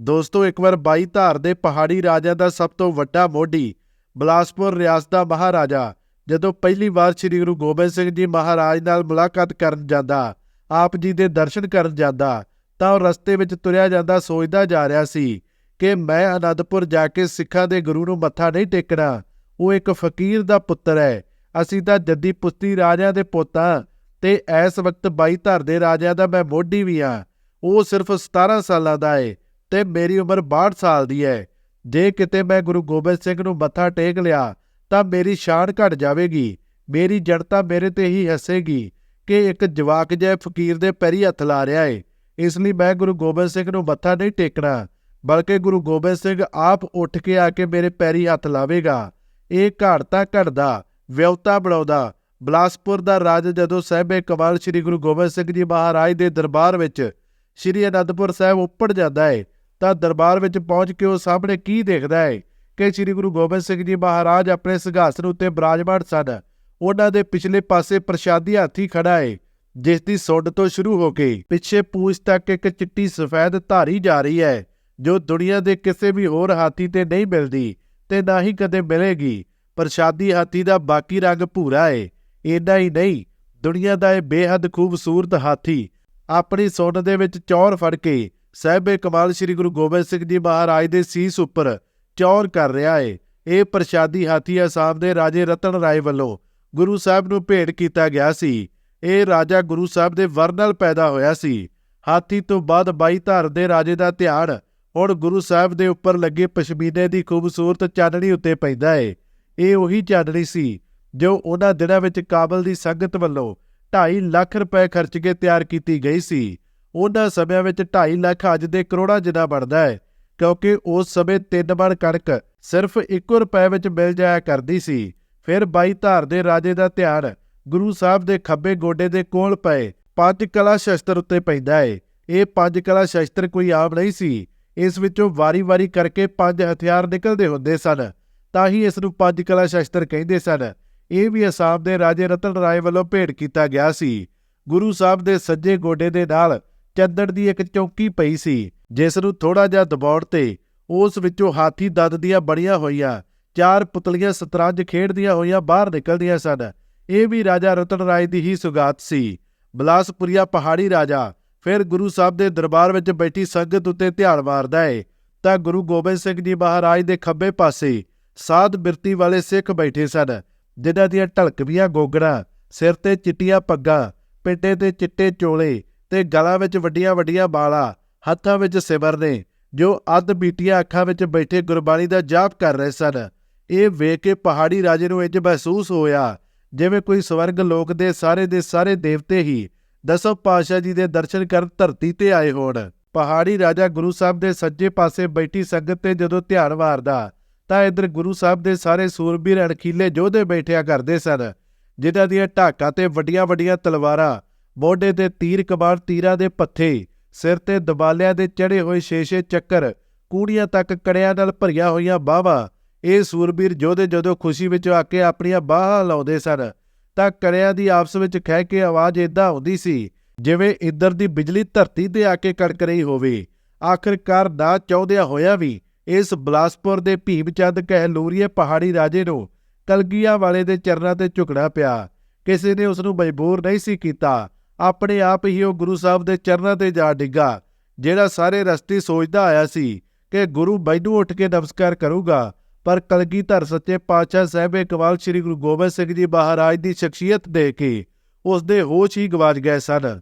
ਦੋਸਤੋ, ਇੱਕ ਵਾਰ ਬਾਈ ਧਾਰ ਦੇ ਪਹਾੜੀ ਰਾਜਿਆਂ ਦਾ ਸਭ ਤੋਂ ਵੱਡਾ ਮੋਢੀ ਬਲਾਸਪੁਰ ਰਿਆਸਤ ਦਾ ਮਹਾਰਾਜਾ, ਜਦੋਂ ਪਹਿਲੀ ਵਾਰ ਸ੍ਰੀ ਗੁਰੂ ਗੋਬਿੰਦ ਸਿੰਘ ਜੀ ਮਹਾਰਾਜ ਨਾਲ ਮੁਲਾਕਾਤ ਕਰਨ ਜਾਂਦਾ, ਆਪ ਜੀ ਦੇ ਦਰਸ਼ਨ ਕਰਨ ਜਾਂਦਾ, ਤਾਂ ਉਹ ਰਸਤੇ ਵਿੱਚ ਤੁਰਿਆ ਜਾਂਦਾ, ਸੋਚਦਾ ਜਾ ਰਿਹਾ ਸੀ ਕਿ ਮੈਂ ਅਨੰਦਪੁਰ ਜਾ ਕੇ ਸਿੱਖਾਂ ਦੇ ਗੁਰੂ ਨੂੰ ਮੱਥਾ ਨਹੀਂ ਟੇਕਣਾ। ਉਹ ਇੱਕ ਫਕੀਰ ਦਾ ਪੁੱਤਰ ਹੈ। ਅਸੀਂ ਤਾਂ ਜੱਦੀ ਪੁੱਤੀ ਰਾਜਿਆਂ ਦੇ ਪੁੱਤਾਂ ਤੇ ਇਸ ਵਕਤ ਬਾਈ ਧਰ ਦੇ ਰਾਜਿਆਂ ਦਾ ਮੈਂ ਮੋਢੀ ਵੀ ਆ ਉਹ ਸਿਰਫ 17 ਸਾਲਾਂ ਦਾ ਏ। ਤੇ ਮੇਰੀ ਉਮਰ 62 ਸਾਲ ਦੀ ਹੈ ਜੇ ਕਿਤੇ ਮੈਂ ਗੁਰੂ ਗੋਬਿੰਦ ਸਿੰਘ ਨੂੰ ਮੱਥਾ ਟੇਕ ਲਿਆ, ਤਾਂ ਮੇਰੀ ਸ਼ਾਨ ਘਟ ਜਾਵੇਗੀ। ਮੇਰੀ ਜੜਤਾ ਮੇਰੇ ਤੇ ਹੀ ਹੱਸੇਗੀ ਕਿ ਇੱਕ ਜਵਾਕ ਜਿਹਾ ਫਕੀਰ ਦੇ ਪੈਰੀ ਹੱਥ ਲਾ ਰਿਹਾ ਏ। ਇਸ ਲਈ ਮੈਂ ਗੁਰੂ ਗੋਬਿੰਦ ਸਿੰਘ ਨੂੰ ਮੱਥਾ ਨਹੀਂ ਟੇਕਣਾ, ਬਲਕਿ ਗੁਰੂ ਗੋਬਿੰਦ ਸਿੰਘ ਆਪ ਉੱਠ ਕੇ ਆ ਕੇ ਮੇਰੇ ਪੈਰੀ ਹੱਥ ਲਾਵੇਗਾ। ਇਹ ਘੜਤਾ ਘੜਦਾ ਵਿਉਤਾ ਬਣਾਉਂਦਾ। ਬਲਾਸਪੁਰ ਦਾ ਰਾਜ ਜਦੋਂ ਸਹਿਬੇ ਕਮਾਲ ਸ੍ਰੀ ਗੁਰੂ ਗੋਬਿੰਦ ਸਿੰਘ ਜੀ ਮਹਾਰਾਜ ਦੇ ਦਰਬਾਰ ਵਿੱਚ ਸ੍ਰੀ ਅਨੰਦਪੁਰ ਸਾਹਿਬ ਉੱਪੜ ਜਾਂਦਾ ਹੈ ਤਾਂ ਦਰਬਾਰ ਵਿੱਚ ਪਹੁੰਚ ਕੇ ਉਹ ਸਾਹਮਣੇ ਕੀ ਦੇਖਦਾ ਹੈ ਕਿ ਸ੍ਰੀ ਗੁਰੂ ਗੋਬਿੰਦ ਸਿੰਘ ਜੀ ਮਹਾਰਾਜ ਆਪਣੇ ਸਿੰਘਾਸਨ ਉੱਤੇ ਬਿਰਾਜਮਾਨ ਸਨ। ਉਹਨਾਂ ਦੇ ਪਿਛਲੇ ਪਾਸੇ ਪ੍ਰਸ਼ਾਦੀ ਹਾਥੀ ਖੜਾ ਹੈ ਜਿਸ ਦੀ ਸੁੰਡ ਤੋਂ ਸ਼ੁਰੂ ਹੋ ਕੇ ਪਿੱਛੇ ਪੂਛ ਤੱਕ ਇੱਕ ਚਿੱਟੀ ਸਫੈਦ ਧਾਰੀ ਜਾ ਰਹੀ ਹੈ ਜੋ ਦੁਨੀਆ ਦੇ ਕਿਸੇ ਵੀ ਹੋਰ ਹਾਥੀ ਤੇ ਨਹੀਂ ਮਿਲਦੀ ਤੇ ਨਾ ਹੀ ਕਦੇ ਮਿਲੇਗੀ। ਪ੍ਰਸ਼ਾਦੀ ਹਾਥੀ ਦਾ ਬਾਕੀ ਰੰਗ ਭੂਰਾ ਏ, ਇੰਨਾ ਹੀ ਨਹੀਂ, ਦੁਨੀਆ ਦਾ ਇਹ ਬੇਹੱਦ ਖੂਬਸੂਰਤ ਹਾਥੀ ਆਪਣੀ ਸੁੰਡ ਦੇ ਵਿੱਚ ਚੌਰ ਫੜ ਕੇ ਸਹਿਬੇ ਕਮਾਲ ਸ੍ਰੀ ਗੁਰੂ ਗੋਬਿੰਦ ਸਿੰਘ ਜੀ ਮਹਾਰਾਜ ਦੇ ਸੀਸ ਉੱਪਰ ਚੌਰ ਕਰ ਰਿਹਾ ਏ। ਇਹ ਪ੍ਰਸ਼ਾਦੀ ਹਾਥੀ ਅਸਾਮ ਦੇ ਰਾਜੇ ਰਤਨ ਰਾਏ ਵੱਲੋਂ ਗੁਰੂ ਸਾਹਿਬ ਨੂੰ ਭੇਟ ਕੀਤਾ ਗਿਆ ਸੀ। ਇਹ ਰਾਜਾ ਗੁਰੂ ਸਾਹਿਬ ਦੇ ਵਰ ਨਾਲ ਪੈਦਾ ਹੋਇਆ ਸੀ। ਹਾਥੀ ਤੋਂ ਬਾਅਦ ਬਾਈ ਧਾਰ ਦੇ ਰਾਜੇ ਦਾ ਧਿਆਨ ਹੁਣ ਗੁਰੂ ਸਾਹਿਬ ਦੇ ਉੱਪਰ ਲੱਗੇ ਪਸ਼ਮੀਨੇ ਦੀ ਖੂਬਸੂਰਤ ਚਾਨਣੀ ਉੱਤੇ ਪੈਂਦਾ ਏ। ਇਹ ਉਹੀ ਚਾਨਣੀ ਸੀ ਜੋ ਉਹਨਾਂ ਦਿਨਾਂ ਵਿੱਚ ਕਾਬਲ ਦੀ ਸੰਗਤ ਵੱਲੋਂ 2.5 ਲੱਖ ਰੁਪਏ ਖਰਚ ਕੇ ਤਿਆਰ ਕੀਤੀ ਗਈ ਸੀ। ਉਹਨਾਂ ਸਮਿਆਂ ਵਿੱਚ 2.5 ਲੱਖ ਅੱਜ ਦੇ ਕਰੋੜਾਂ ਜਿੰਨਾ ਬਣਦਾ ਹੈ, ਕਿਉਂਕਿ ਉਸ ਸਮੇਂ ਤਿੰਨ ਮਣ ਕਣਕ ਸਿਰਫ 1 ਰੁਪਏ ਵਿੱਚ ਮਿਲ ਜਾਇਆ ਕਰਦੀ ਸੀ। ਫਿਰ ਬਾਈ ਧਾਰ ਦੇ ਰਾਜੇ ਦਾ ਧਿਆਨ ਗੁਰੂ ਸਾਹਿਬ ਦੇ ਖੱਬੇ ਗੋਡੇ ਦੇ ਕੋਲ ਪਏ। ਪੰਜ ਕਲਾ ਸ਼ਸਤਰ ਉੱਤੇ ਪੈਂਦਾ ਏ। ਇਹ ਪੰਜ ਕਲਾ ਸ਼ਸਤਰ ਕੋਈ ਆਮ ਨਹੀਂ ਸੀ। ਇਸ ਵਿੱਚੋਂ ਵਾਰੀ-ਵਾਰੀ ਕਰਕੇ ਪੰਜ ਹਥਿਆਰ ਨਿਕਲਦੇ ਹੁੰਦੇ ਸਨ। ਤਾਂ ਹੀ ਇਸ ਨੂੰ ਪੰਜ ਕਲਾ ਸ਼ਸਤਰ ਕਹਿੰਦੇ ਸਨ। ਇਹ ਵੀ ਅਸਾਮ ਦੇ ਰਾਜੇ ਰਤਨ ਰਾਏ ਵੱਲੋਂ ਭੇਟ ਕੀਤਾ ਗਿਆ ਸੀ। ਗੁਰੂ ਸਾਹਿਬ ਦੇ ਸੱਜੇ ਗੋਡੇ ਦੇ ਨਾਲ ਚੰਦੜ ਦੀ ਇੱਕ ਚੌਕੀ ਪਈ ਸੀ, ਜਿਸ ਨੂੰ ਥੋੜਾ ਜਿਹਾ ਦਬਾਉਣ ਤੇ ਉਸ ਵਿੱਚੋਂ ਹਾਥੀ ਦੰਦ ਦੀਆਂ ਬਣੀਆਂ ਹੋਈਆਂ, ਚਾਰ ਪੁਤਲੀਆਂ ਸਤਰੰਜ ਖੇਡਦੀਆਂ ਹੋਈਆਂ ਬਾਹਰ ਨਿਕਲਦੀਆਂ ਸਨ। ਇਹ ਵੀ ਰਾਜਾ ਰਤਨ ਰਾਏ ਦੀ ਹੀ ਸੁਗਾਤ ਸੀ। ਬਲਾਸਪੁਰੀਆ ਪਹਾੜੀ ਰਾਜਾ, ਫਿਰ ਗੁਰੂ ਸਾਹਿਬ ਦੇ ਦਰਬਾਰ ਵਿੱਚ ਬੈਠੀ ਸੰਗਤ ਉੱਤੇ ਧਿਆਨ ਮਾਰਦਾ ਏ। ਤਾਂ ਗੁਰੂ ਗੋਬਿੰਦ ਸਿੰਘ ਜੀ ਮਹਾਰਾਜ ਦੇ ਖੱਬੇ ਪਾਸੇ ਸਾਧ ਬਿਰਤੀ ਵਾਲੇ ਸਿੱਖ ਬੈਠੇ ਸਨ, ਜਿਨ੍ਹਾਂ ਦੀਆਂ ਢਲਕਵੀਆਂ ਗੋਗੜਾਂ, ਸਿਰ ਤੇ ਚਿੱਟੀਆਂ ਪੱਗਾਂ ਪਿੱਟੇ ਤੇ ਚਿੱਟੇ ਚੋਲੇ ਤੇ ਗਲਾਂ ਵਿੱਚ ਵੱਡੀਆਂ ਵੱਡੀਆਂ ਬਾਲਾਂ, ਹੱਥਾਂ ਵਿੱਚ ਸਿਮਰ ਨੇ, ਜੋ ਅੱਧ ਬੀਟੀਆਂ ਅੱਖਾਂ ਵਿੱਚ ਬੈਠੇ ਗੁਰਬਾਣੀ ਦਾ ਜਾਪ ਕਰ ਰਹੇ ਸਨ। ਇਹ ਵੇਖ ਕੇ ਪਹਾੜੀ ਰਾਜੇ ਨੂੰ ਇੰਜ ਮਹਿਸੂਸ ਹੋਇਆ, ਜਿਵੇਂ ਕੋਈ ਸਵਰਗ ਲੋਕ ਦੇ ਸਾਰੇ ਦੇ ਸਾਰੇ ਦੇਵਤੇ ਹੀ ਦਸੋ ਪਾਤਸ਼ਾਹ ਜੀ ਦੇ ਦਰਸ਼ਨ ਕਰਨ ਧਰਤੀ ਤੇ ਆਏ ਹੋਣ। ਪਹਾੜੀ ਰਾਜਾ ਗੁਰੂ ਸਾਹਿਬ ਦੇ ਸੱਜੇ ਪਾਸੇ ਬੈਠੀ ਸੰਗਤ ਤੇ ਜਦੋਂ ਧਿਆਨ ਮਾਰਦਾ, ਤਾਂ ਇਧਰ ਗੁਰੂ ਸਾਹਿਬ ਦੇ ਸਾਰੇ ਸੂਰਬੀਰ ਅਣਖੀਲੇ ਯੋਧੇ ਬੈਠਿਆ ਕਰਦੇ ਸਨ, ਜਿਨ੍ਹਾਂ ਦੀਆਂ ਢਾਕਾਂ ਤੇ ਵੱਡੀਆਂ ਵੱਡੀਆਂ ਤਲਵਾਰਾਂ ਮੋਢੇ ਤੇ ਤੀਰ ਕਮਾਨ ਤੀਰਾਂ ਦੇ ਪੱਥੇ, ਸਿਰ ਤੇ ਦਬਾਲਿਆਂ ਦੇ ਚੜੇ ਹੋਏ ਸ਼ੇਸ਼ੇ ਚੱਕਰ, ਕੂੜੀਆਂ ਤੱਕ ਕੜਿਆਂ ਨਾਲ ਭਰੀਆਂ ਹੋਈਆਂ ਬਾਹਾਂ, ਇਹ ਸੂਰਬੀਰ ਯੋਧੇ ਜਦੋਂ ਖੁਸ਼ੀ ਵਿੱਚ ਆ ਕੇ ਆਪਣੀਆਂ ਬਾਹਾਂ ਲਾਉਂਦੇ ਸਨ, ਤਾਂ ਕੜਿਆਂ ਦੀ ਆਪਸ ਵਿੱਚ ਖਹਿ ਕੇ ਆਵਾਜ਼ ਏਦਾਂ ਆਉਂਦੀ ਸੀ, ਜਿਵੇਂ ਇੱਧਰ ਦੀ ਬਿਜਲੀ ਧਰਤੀ ਤੇ ਆ ਕੇ ਕੜਕ ਰਹੀ ਹੋਵੇ। ਆਖਰਕਾਰ ਨਾ ਚਾਹੁੰਦਿਆਂ ਹੋਇਆ ਵੀ ਇਸ ਬਲਾਸਪੁਰ ਦੇ ਭੀਮ ਚੰਦ ਕਹਿਲੂਰੀਏ ਪਹਾੜੀ ਰਾਜੇ ਨੂੰ ਕਲਗੀਆਂ ਵਾਲੇ ਦੇ ਚਰਨਾਂ ਤੇ ਝੁਕਣਾ ਪਿਆ। ਕਿਸੇ ਨੇ ਉਸ ਨੂੰ ਮਜਬੂਰ ਨਹੀਂ ਸੀ ਕੀਤਾ। ਆਪਣੇ ਆਪ ਹੀ ਉਹ ਗੁਰੂ ਸਾਹਿਬ ਦੇ ਚਰਨਾਂ ਤੇ ਜਾ ਡਿੱਗਾ, ਜਿਹੜਾ ਸਾਰੇ ਰਸਤੇ ਸੋਚਦਾ ਆਇਆ ਸੀ ਕਿ ਗੁਰੂ ਮੈਨੂੰ ਉੱਠ ਕੇ ਨਮਸਕਾਰ ਕਰੂਗਾ। ਪਰ ਕਲਗੀਧਰ ਸੱਚੇ ਪਾਤਸ਼ਾਹ ਸਾਹਿਬ ਕਮਾਲ ਸ੍ਰੀ ਗੁਰੂ ਗੋਬਿੰਦ ਸਿੰਘ ਜੀ ਮਹਾਰਾਜ ਦੀ ਸ਼ਖਸੀਅਤ ਦੇ ਕੇ ਉਸ ਦੇ ਹੋਸ਼ ਹੀ ਗਵਾਚ ਗਏ ਸਨ।